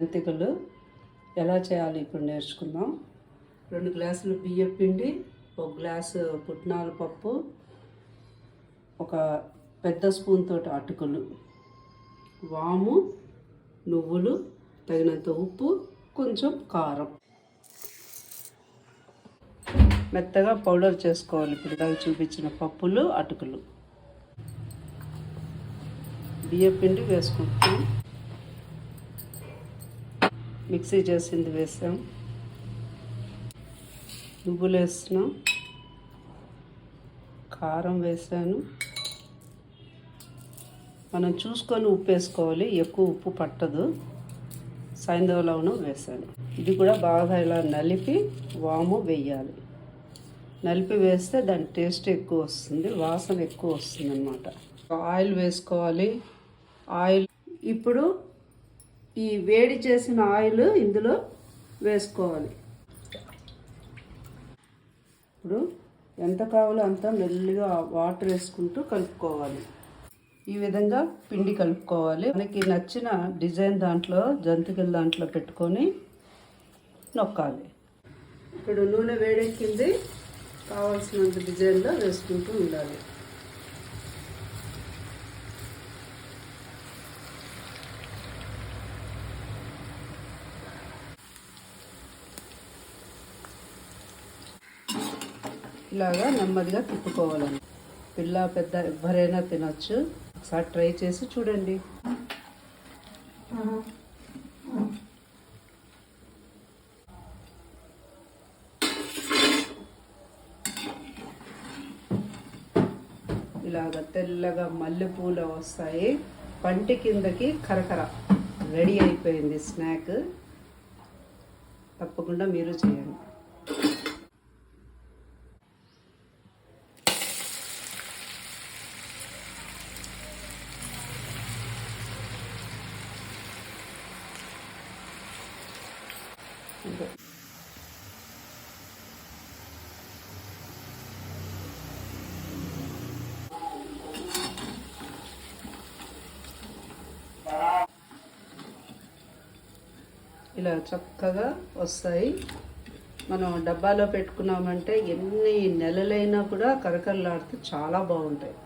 మెంతికలు ఎలా చేయాలి ఇప్పుడు నేర్చుకుందాం. రెండు గ్లాసులు బియ్యం పిండి ఒక గ్లాసు పుట్నాల పప్పు ఒక పెద్ద స్పూన్ తోటి అటుకులు వాము నువ్వులు తగినంత ఉప్పు కొంచెం కారం. మెత్తగా పౌడర్ చేసుకోవాలి. ఇప్పుడు దాకా చూపించిన పప్పులు అటుకులు. బియ్యం పిండి వేసుకుంటాం మిక్సీ చేసింది వేసాం. నువ్వులు వేస్తున్నాం కారం వేసాను. మనం చూసుకొని ఉప్పు వేసుకోవాలి. ఎక్కువ ఉప్పు పట్టదు. సైంధవ లవణం వేసాను. ఇది కూడా బాగా ఇలా నలిపి వాము వేయాలి. నలిపి వేస్తే దాని టేస్ట్ ఎక్కువ వస్తుంది. వాసన ఎక్కువ వస్తుంది అనమాట ఆయిల్ వేసుకోవాలి. ఆయిల్ ఇప్పుడు ఈ వేడి చేసిన ఆయిల్ ఇందులో వేసుకోవాలి. ఇప్పుడు ఎంత కావాలో అంత మెల్లిగా వాటర్ వేసుకుంటూ కలుపుకోవాలి. ఈ విధంగా పిండి కలుపుకోవాలి. మనకి నచ్చిన డిజైన్ దాంట్లో జంతికల దాంట్లో పెట్టుకొని నొక్కాలి. ఇప్పుడు నూనె వేడెక్కింది. కావాల్సినంత డిజైన్లో వేసుకుంటూ ఉండాలి. ఇలాగా నెమ్మదిగా తిప్పుకోవాలండి. పిల్ల పెద్ద ఎవరైనా తినొచ్చు. ఒకసారి ట్రై చేసి చూడండి. ఇలాగ తెల్లగా మల్లెపూలు వస్తాయి. పంటి కిందకి కరకర. రెడీ అయిపోయింది స్నాక్. తప్పకుండా మీరు చేయండి. ఇదిగో. ఇలా చక్కగా వస్తాయి మనం డబ్బాలో పెట్టుకున్నామంటే ఎన్ని నెలలైనా కూడా కరకరలాడితే చాలా బాగుంటాయి